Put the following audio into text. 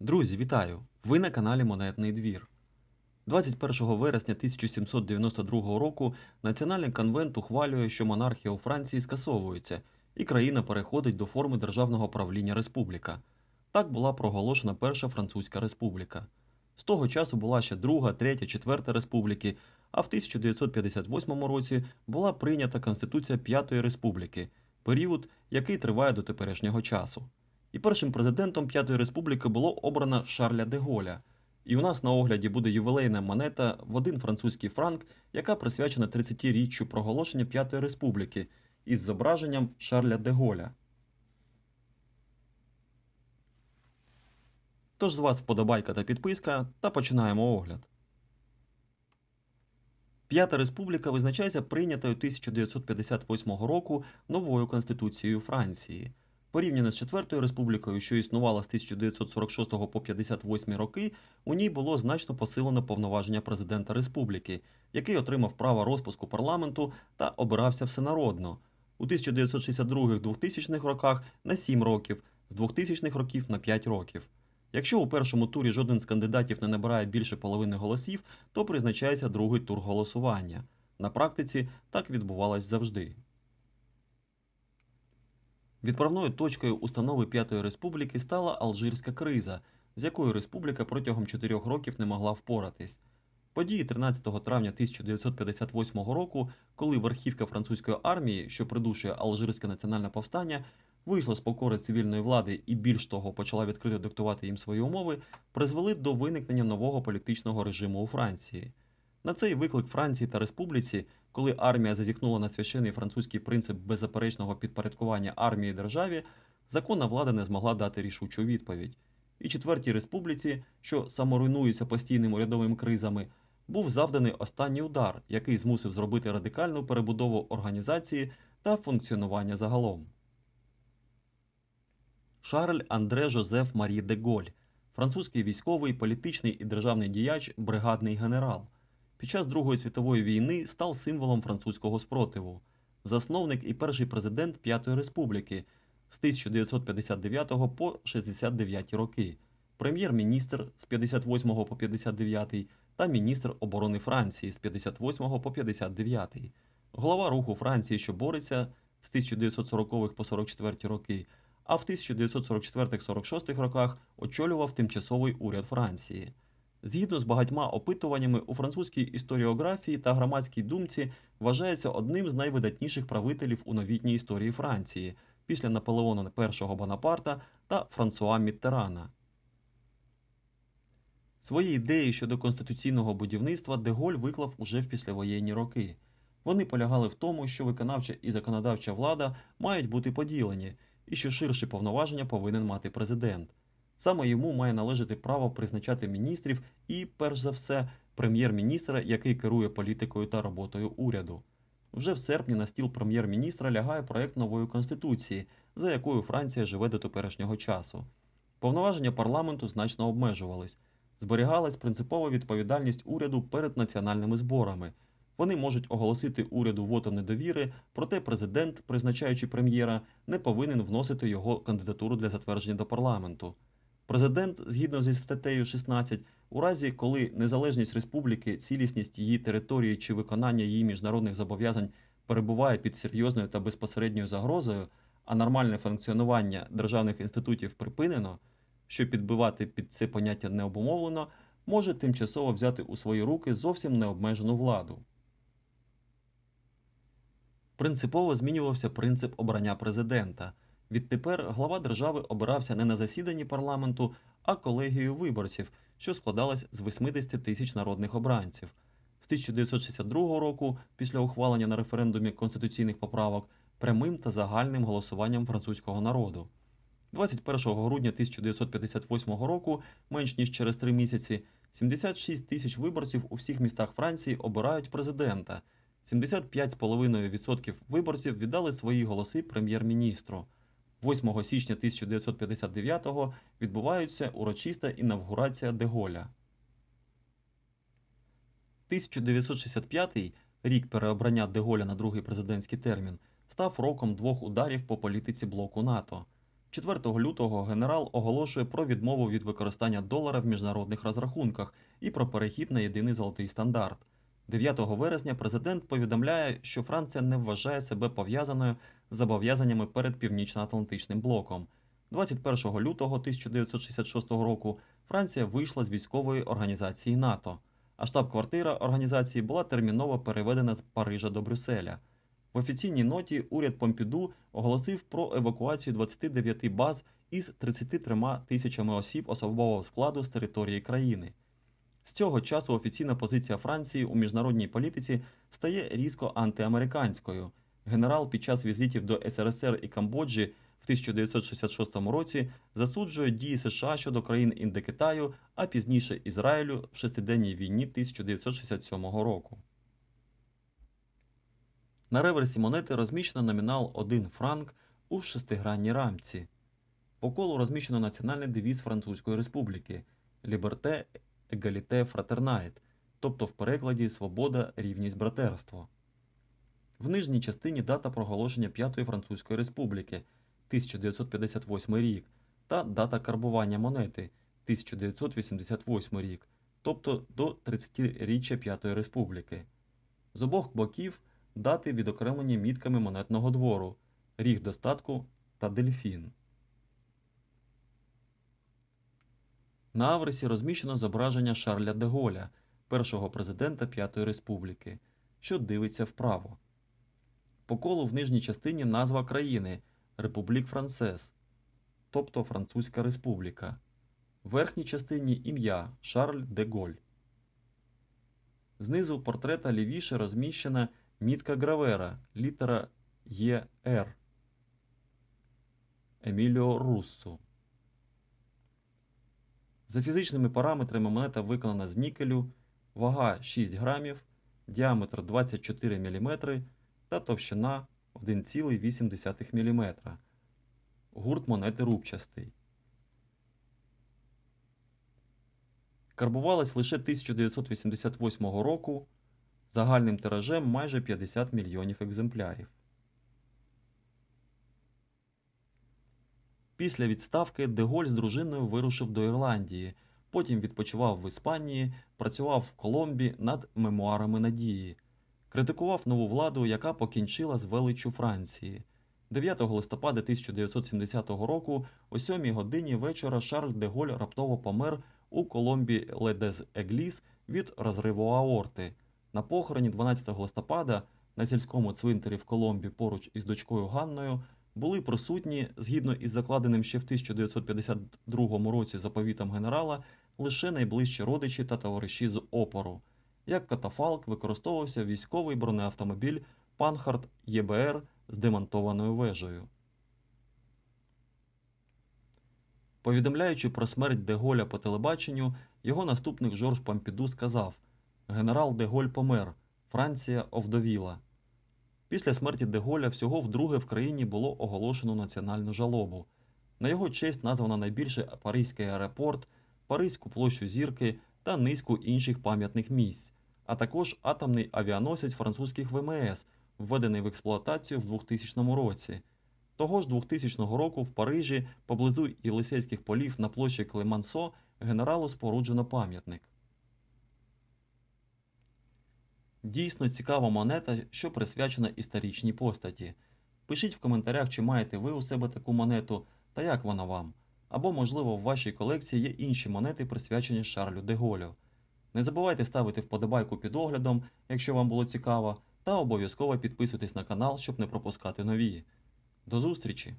Друзі, вітаю! Ви на каналі Монетний двір. 21 вересня 1792 року Національний конвент ухвалює, що монархія у Франції скасовується, і країна переходить до форми державного правління республіка. Так була проголошена Перша Французька республіка. З того часу була ще Друга, Третя, Четверта республіки, а в 1958 році була прийнята Конституція П'ятої республіки, період, який триває до теперішнього часу. І першим президентом П'ятої республіки було обрано Шарля де Голля. І у нас на огляді буде ювілейна монета в один французький франк, яка присвячена 30-річчю проголошення П'ятої республіки із зображенням Шарля де Голля. Тож з вас вподобайка та підписка, та починаємо огляд. П'ята республіка визначається прийнятою 1958 року новою Конституцією Франції. Порівняно з Четвертою республікою, що існувала з 1946 по 58 роки, у ній було значно посилено повноваження президента республіки, який отримав право розпуску парламенту та обирався всенародно у 1962-2000 роках на 7 років, з 2000 років на 5 років. Якщо у першому турі жоден з кандидатів не набирає більше половини голосів, то призначається другий тур голосування. На практиці так відбувалось завжди. Відправною точкою установи П'ятої республіки стала Алжирська криза, з якою республіка протягом чотирьох років не могла впоратись. Події 13 травня 1958 року, коли верхівка французької армії, що придушує Алжирське національне повстання, вийшла з покори цивільної влади і більш того почала відкрито диктувати їм свої умови, призвели до виникнення нового політичного режиму у Франції. На цей виклик Франції та республіці, коли армія зазіхнула на священний французький принцип беззаперечного підпорядкування армії державі, законна влада не змогла дати рішучу відповідь. І четвертій республіці, що саморуйнується постійними урядовими кризами, був завданий останній удар, який змусив зробити радикальну перебудову організації та функціонування загалом. Шарль Андре Жозеф Марі де Голь, французький військовий, політичний і державний діяч, бригадний генерал. Під час Другої світової війни став символом французького спротиву, засновник і перший президент П'ятої республіки з 1959 по 69 роки, прем'єр-міністр з 58 по 59 та міністр оборони Франції з 58 по 59, голова руху Франції, що бореться з 1940 по 44 роки, а в 1944-46 роках очолював тимчасовий уряд Франції. Згідно з багатьма опитуваннями, у французькій історіографії та громадській думці вважається одним з найвидатніших правителів у новітній історії Франції після Наполеона І Бонапарта та Франсуа Міттерана. Свої ідеї щодо конституційного будівництва Деголь виклав уже в післявоєнні роки. Вони полягали в тому, що виконавча і законодавча влада мають бути поділені, і що ширші повноваження повинен мати президент. Саме йому має належати право призначати міністрів і, перш за все, прем'єр-міністра, який керує політикою та роботою уряду. Вже в серпні на стіл прем'єр-міністра лягає проект нової конституції, за якою Франція живе до теперішнього часу. Повноваження парламенту значно обмежувались. Зберігалась принципова відповідальність уряду перед національними зборами. Вони можуть оголосити уряду вотом недовіри, проте президент, призначаючи прем'єра, не повинен вносити його кандидатуру для затвердження до парламенту. Президент, згідно зі статтею 16, у разі, коли незалежність республіки, цілісність її території чи виконання її міжнародних зобов'язань перебуває під серйозною та безпосередньою загрозою, а нормальне функціонування державних інститутів припинено, що підбивати під це поняття не обумовлено, може тимчасово взяти у свої руки зовсім необмежену владу. Принципово змінювався принцип обрання президента. Відтепер глава держави обирався не на засіданні парламенту, а колегією виборців, що складалась з 80 тисяч народних обранців. З 1962 року, після ухвалення на референдумі конституційних поправок, прямим та загальним голосуванням французького народу. 21 грудня 1958 року, менш ніж через три місяці, 76 тисяч виборців у всіх містах Франції обирають президента. 75,5% виборців віддали свої голоси прем'єр-міністру. 8 січня 1959-го відбувається урочиста інавгурація Деголя. 1965 рік переобрання Деголя на другий президентський термін став роком двох ударів по політиці блоку НАТО. 4 лютого генерал оголошує про відмову від використання долара в міжнародних розрахунках і про перехід на єдиний золотий стандарт. 9 вересня президент повідомляє, що Франція не вважає себе пов'язаною з зобов'язаннями перед Північно-Атлантичним блоком. 21 лютого 1966 року Франція вийшла з військової організації НАТО, а штаб-квартира організації була терміново переведена з Парижа до Брюсселя. В офіційній ноті уряд Помпіду оголосив про евакуацію 29 баз із 33 тисячами осіб особового складу з території країни. З цього часу офіційна позиція Франції у міжнародній політиці стає різко антиамериканською. Генерал під час візитів до СРСР і Камбоджі в 1966 році засуджує дії США щодо країн Індокитаю, а пізніше Ізраїлю в шестиденній війні 1967 року. На реверсі монети розміщено номінал 1 франк у шестигранній рамці. По колу розміщено національний девіз Французької Республіки Ліберте, егаліте, фратернайт, тобто в перекладі Свобода, рівність, братерство. В нижній частині дата проголошення П'ятої Французької Республіки 1958 рік та дата карбування монети 1988 рік, тобто до 30-річчя П'ятої Республіки. З обох боків дати відокремлені мітками монетного двору, ріг достатку та дельфін. На аверсі розміщено зображення Шарля де Голля, першого президента П'ятої Республіки, що дивиться вправо. По колу в нижній частині назва країни Републік Францез, тобто Французька Республіка. В верхній частині ім'я Шарль де Голь. Знизу портрета лівіше розміщена мітка гравера, літера ЄР Еміліо Руссо. За фізичними параметрами монета виконана з нікелю, вага 6 грамів, діаметр 24 мм та товщина 1,8 мм. Гурт монети рубчастий. Карбувалась лише 1988 року загальним тиражем майже 50 мільйонів екземплярів. Після відставки Деголь з дружиною вирушив до Ірландії, потім відпочивав в Іспанії, працював в Коломбі над мемуарами надії, критикував нову владу, яка покінчила з величчю Франції. 9 листопада 1970 року о 7 годині вечора Шарль де Голь раптово помер у Коломбі Ледез Егліс від розриву аорти. На похороні 12 листопада на сільському цвинтарі в Коломбі поруч із дочкою Ганною були присутні, згідно із закладеним ще в 1952 році заповітом генерала, лише найближчі родичі та товариші з опору. Як катафалк використовувався військовий бронеавтомобіль Панхард ЄБР з демонтованою вежею. Повідомляючи про смерть Деголя по телебаченню, його наступник Жорж Помпіду сказав: Генерал Деголь помер, Франція овдовіла. Після смерті Деголя всього вдруге в країні було оголошено національну жалобу. На його честь названо найбільший Паризький аеропорт, Паризьку площу зірки та низку інших пам'ятних місць, а також атомний авіаносець французьких ВМС, введений в експлуатацію в 2000 році. Того ж 2000 року в Парижі поблизу Єлисейських полів на площі Клемансо генералу споруджено пам'ятник. Дійсно цікава монета, що присвячена історичній постаті. Пишіть в коментарях, чи маєте ви у себе таку монету та як вона вам. Або, можливо, в вашій колекції є інші монети, присвячені Шарлю де Голю. Не забувайте ставити вподобайку під оглядом, якщо вам було цікаво, та обов'язково підписуйтесь на канал, щоб не пропускати нові. До зустрічі!